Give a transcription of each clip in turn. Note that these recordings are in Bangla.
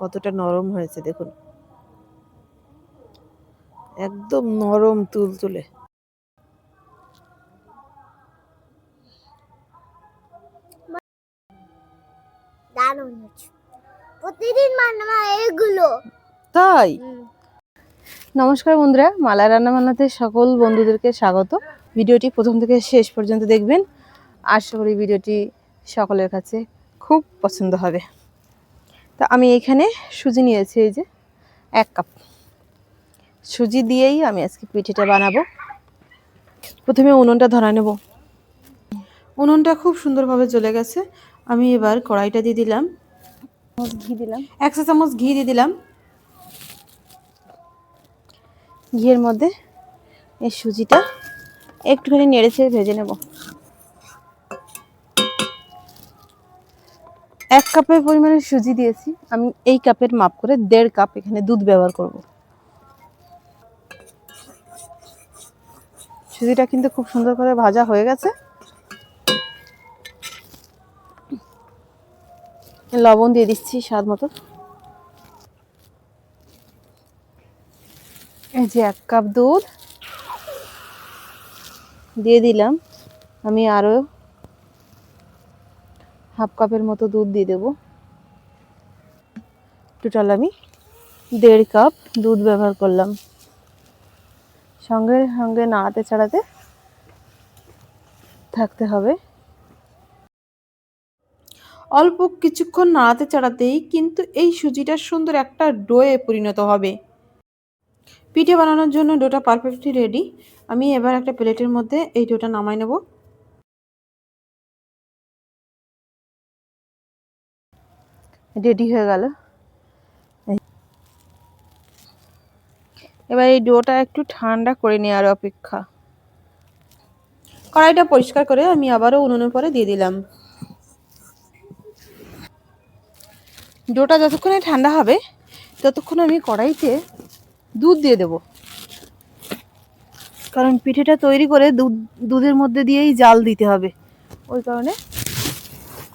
কতটা নরম হয়েছে দেখুন। একদম নরম তুলতুলে। দারুণ হচ্ছে প্রতিদিন বানাবো এগুলো। তাই? নমস্কার বন্ধুরা মালা রান্না বান্নাতে সকল বন্ধুদেরকে স্বাগত। ভিডিওটি প্রথম থেকে শেষ পর্যন্ত দেখবেন। আশা করি ভিডিওটি সকলের কাছে খুব পছন্দ হবে। তা আমি এখানে সুজি নিয়েছি এই যে এক কাপ। সুজি দিয়েই আমি আজকে পিঠেটা বানাবো। প্রথমে উনুনটা ধরা নেব। উনুনটা খুব সুন্দরভাবে জ্বলে গেছে। আমি এবার কড়াইটা দিয়ে দিলাম। ঘি দিলাম। এক চা চামচ ঘি দিয়ে দিলাম। ঘিয়ের মধ্যে এই সুজিটা একটুখানি নেড়ে ভেজে নেব। এক কাপের পরিমাণে সুজি দিয়েছি। আমি এই কাপের মাপ করে দেড় কাপ এখানে দুধ ব্যবহার করব। সুজিটা কিন্তু খুব সুন্দর করে ভাজা হয়ে গেছে। লবণ দিয়ে দিচ্ছি স্বাদ মতো। এই যে এক কাপ দুধ। দিয়ে দিলাম। আমি আরও হাফ কাপের মতো দুধ দিয়ে দেবো। টোটাল আমি দেড় কাপ দুধ ব্যবহার করলাম। সঙ্গে সঙ্গে নাড়াতে চাড়াতে থাকতে হবে। অল্প কিছুক্ষণ নাড়াতে চাড়াতেই কিন্তু এই সুজিটা সুন্দর একটা ডোয়ে পরিণত হবে। পিঠে বানানোর জন্য ডোটা পারফেক্টলি রেডি আমি এবার একটা প্লেটের মধ্যে এই ডোটা নামাই নেব। রেডি হয়ে গেল। এবার এই ডোটা একটু ঠান্ডা করে নেওয়ার অপেক্ষা। কড়াইটা পরিষ্কার করে আমি আবারও উনুনের পরে দিয়ে দিলাম। ডোটা যতক্ষণে ঠান্ডা হবে, ততক্ষণ আমি কড়াইতে দুধ দিয়ে দেব। কারণ পিঠেটা তৈরি করে দুধ দুধের মধ্যে দিয়েই জাল দিতে হবে। ওই কারণে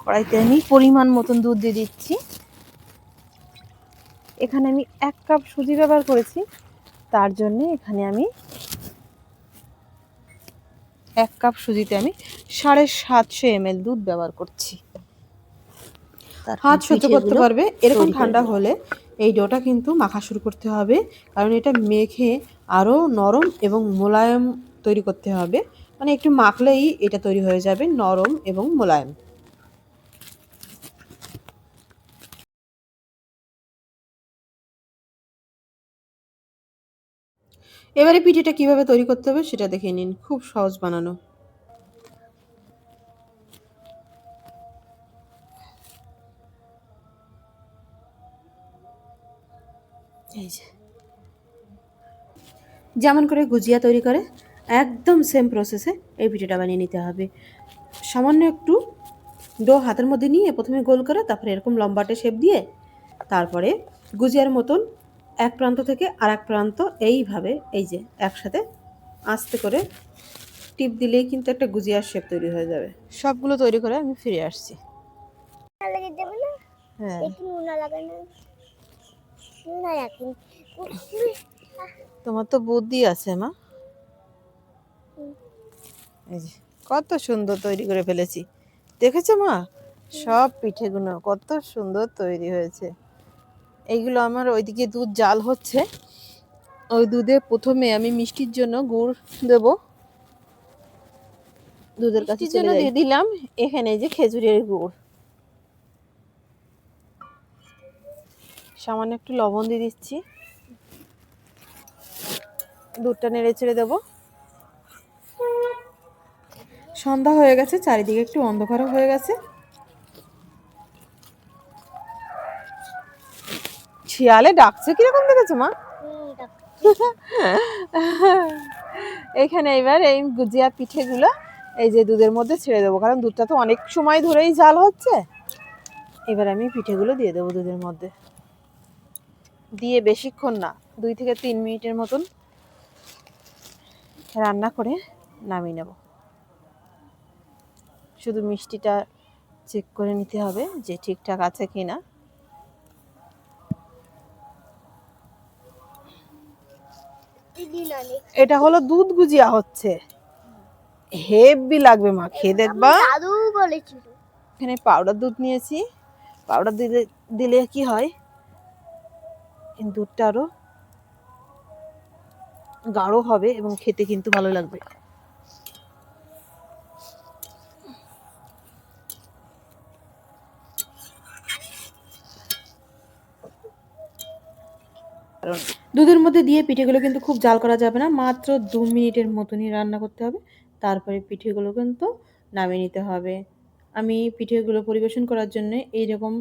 কড়াইতে আমি পরিমাণ মতন দুধ দিয়ে দিচ্ছি। এখানে আমি এক কাপ সুজি ব্যবহার করেছি। তার জন্য এখানে আমি এক কাপ সুজিতে আমি সাড়ে সাতশো এম দুধ ব্যবহার করছি। হাত সহ্য করতে পারবে। এরকম ঠান্ডা হলে এই ডোটা কিন্তু মাখা শুরু করতে হবে। কারণ এটা মেখে আরও নরম এবং মোলায়েম তৈরি করতে হবে। মানে একটু মাখলেই এটা তৈরি হয়ে যাবে নরম এবং মোলায়েম। এবারে পিঠেটা কীভাবে তৈরি করতে হবে সেটা দেখে নিন। খুব সহজ বানানো। যেমন করে গুজিয়া তৈরি করে, একদম সেম প্রসেসে এই পিঠেটা বানিয়ে নিতে হবে। সামান্য একটু ডো হাতের মধ্যে নিয়ে প্রথমে গোল করে, তারপরে এরকম লম্বাটে শেপ দিয়ে, তারপরে গুজিয়ার মতন এক প্রান্ত থেকে আর এক প্রান্ত এইভাবে এই যে একসাথে আস্তে করে টিপ দিলেই কিন্তু একটা গুজিয়ার শেপ তৈরি হয়ে যাবে। সবগুলো তৈরি করে আমি ফিরে আসছি। হ্যাঁ। তোমার তো বুদ্ধি আছে মা। এই যে কত সুন্দর তৈরি করে ফেলেছি। দেখেছ মা? সব পিঠেগুলো কত সুন্দর তৈরি হয়েছে। এইগুলো আমার ওইদিকে দুধ জাল হচ্ছে। ওই দুধে প্রথমে আমি মিষ্টির জন্য গুড় দেব। দুধের কাছে জন্য দিয়ে দিলাম। এখানে এই যে খেজুরের গুড়। সামান্য একটু লবণ দিয়ে দিচ্ছি। দুধটা নেড়ে ছেড়ে দেবো। সন্ধ্যা হয়ে গেছে চারিদিকে একটু অন্ধকারও হয়ে গেছে। শিয়ালে ডাকছে? কীরকম দেখেছ, মা? এখানে এবার এই গুজিয়া পিঠেগুলো এই যে দুধের মধ্যে ছেড়ে দেবো, কারণ দুধটা তো অনেক সময় ধরেই জাল হচ্ছে। এবার আমি পিঠেগুলো দিয়ে দেবো দুধের মধ্যে। দিয়ে বেশিক্ষণ না, দুই থেকে তিন মিনিটের মতন রান্না করে নামিয়ে নেব। শুধু মিষ্টিটা চেক করে নিতে হবে যে ঠিকঠাক আছে কি না এটা হলো দুধ গুজিয়া হচ্ছে। হেভি লাগবে মা খেয়ে দেখবা। দাদু বলেছিল। এখানে পাউডার দুধ নিয়েছি। পাউডার দিলে দিলে কি হয়? দুধটা আরও গাঢ় হবে এবং খেতে কিন্তু ভালো লাগবে। কারণ দুধের মধ্যে দিয়ে পিঠেগুলো কিন্তু খুব জাল করা যাবে না। মাত্র দু মিনিটের মতনই রান্না করতে হবে। তারপরে পিঠেগুলো কিন্তু নামিয়ে নিতে হবে। আমি পিঠেগুলো পরিবেশন করার জন্য এইরকম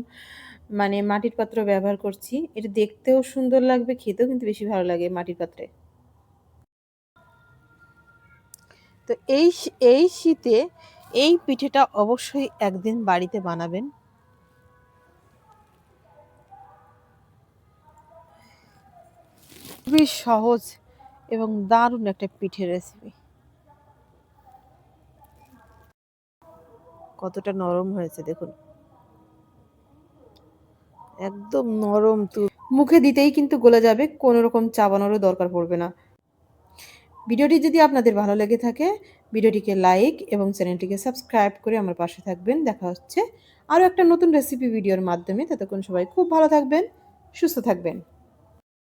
মানে মাটির পাত্র ব্যবহার করছি। এটা দেখতেও সুন্দর লাগবে, খেতেও কিন্তু বেশি ভালো লাগে মাটির পাত্রে। তো এই এই শীতে এই পিঠেটা অবশ্যই একদিন বাড়িতে বানাবেন। খুবই সহজ এবং দারুণ একটা পিঠের রেসিপি কতটা নরম হয়েছে, দেখুন। একদম নরম তু মুখে দিতেই কিন্তু গলে যাবে, কোনো রকম চাবানোরও দরকার পড়বে না। ভিডিওটি যদি আপনাদের ভালো লেগে থাকে, ভিডিওটিকে লাইক এবং চ্যানেলটিকে সাবস্ক্রাইব করে আমার পাশে থাকবেন। দেখা হচ্ছে আরও একটা নতুন রেসিপি ভিডিওর মাধ্যমে। ততক্ষণ সবাই খুব ভালো থাকবেন, সুস্থ থাকবেন।